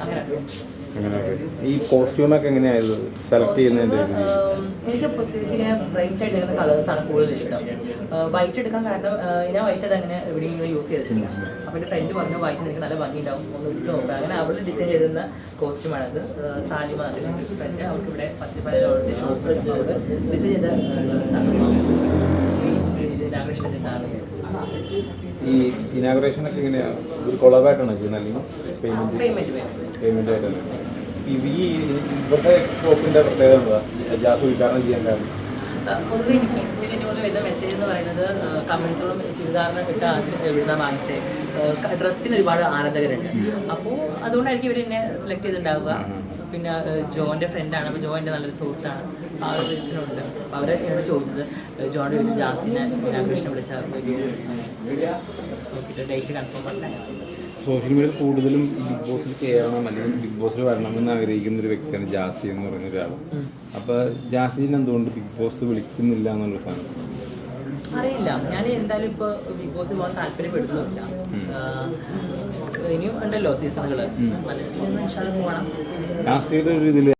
അങ്ങനെ. ഈ കോസ്റ്റ്യൂമൊക്കെ എങ്ങനെയായത് സെലക്ട് ചെയ്യുന്നതിന്റെ എനിക്ക് പ്രത്യേകിച്ച് ഇങ്ങനെ ബ്രൈറ്റ് ആയിട്ട് വരുന്ന കളേഴ്സാണ് കൂടുതൽ ഇഷ്ടം. വൈറ്റ് എടുക്കാൻ കാരണം ഞാൻ വൈറ്റ് അത് അങ്ങനെ എവിടെയെങ്കിലും യൂസ് ചെയ്തിട്ടില്ല. അപ്പൊ എന്റെ ഫ്രണ്ട് പറഞ്ഞു വൈറ്റ് നിനക്ക് നല്ല ഭംഗി ഉണ്ടാവും ഒന്ന് ഇട്ട് നോക്കുക അങ്ങനെ അവൾ ഡിസൈൻ ചെയ്തിരുന്ന കോസ്റ്റ്യൂമാണത് സാലിമ ഫ്രണ്ട് അവർക്ക് ഇവിടെ പത്ത് പതിനോട് ഷോർട്സ് ഡിസൈൻ ചെയ്ത ഈ ഇനാഗുറേഷൻ ഒക്കെ എങ്ങനെയാ? ഒരു കൊളാബായിട്ടാണോ ചെയ്യുന്നത്? അല്ലെങ്കിൽ പേയ്മെന്റ് പേയ്മെന്റ് ആയിട്ടാണ്. ഈ ഇവിടുത്തെ ഷോപ്പിന്റെ പ്രത്യേകത എന്താ? ജാസ് ഉദ്ഘാടനം ചെയ്യാൻ കാരണം. പൊതുവെ എനിക്ക് ഇൻസ്റ്റയിൽ പോലെ വരുന്ന മെസ്സേജ് എന്ന് പറയുന്നത് കമൻസുകളും ചുരിദാറിനെ ഇട്ട എവിടുന്ന വാങ്ങിച്ചേ. ഡ്രസ്സിന് ഒരുപാട് ആരാധകരുണ്ട്. അപ്പോൾ അതുകൊണ്ടായിരിക്കും ഇവർ എന്നെ സെലക്ട് ചെയ്തിട്ടുണ്ടാവുക. പിന്നെ ജോന്റെ ജോന്റെ ഫ്രണ്ടാണ് അപ്പോൾ ജോ എന്റെ നല്ലൊരു സുഹൃത്താണ്. ആ ഒരു റീസണുണ്ട് അപ്പോൾ അവരെ എന്നോട് ചോദിച്ചത് ഏഹ്, ജോന്റെ ചോദിച്ചത് ജാസിനെ ഞാൻ കൃഷ്ണ വിളിച്ച ഡേറ്റ് കൺഫേം പറഞ്ഞാൽ സോഷ്യൽ മീഡിയയിൽ കൂടുതലും ബിഗ് ബോസിൽ കയറണം അല്ലെങ്കിൽ ബിഗ് ബോസിൽ വരണമെന്ന് ആഗ്രഹിക്കുന്ന ഒരു വ്യക്തിയാണ് ജാസി എന്ന് പറയുന്ന ഒരാൾ. അപ്പൊ ജാസിന് എന്തുകൊണ്ട് ബിഗ് ബോസ് വിളിക്കുന്നില്ല എന്നുള്ള സാധനം? അറിയില്ല. ഞാൻ എന്തായാലും ഇപ്പൊ ബിഗ് ബോസിൽ പോകാൻ താല്പര്യപ്പെടുന്നില്ല ഇനിയും ഉണ്ടല്ലോ സീസണുകൾ മനസ്സിൽ പോകണം ജാസിയുടെ ഒരു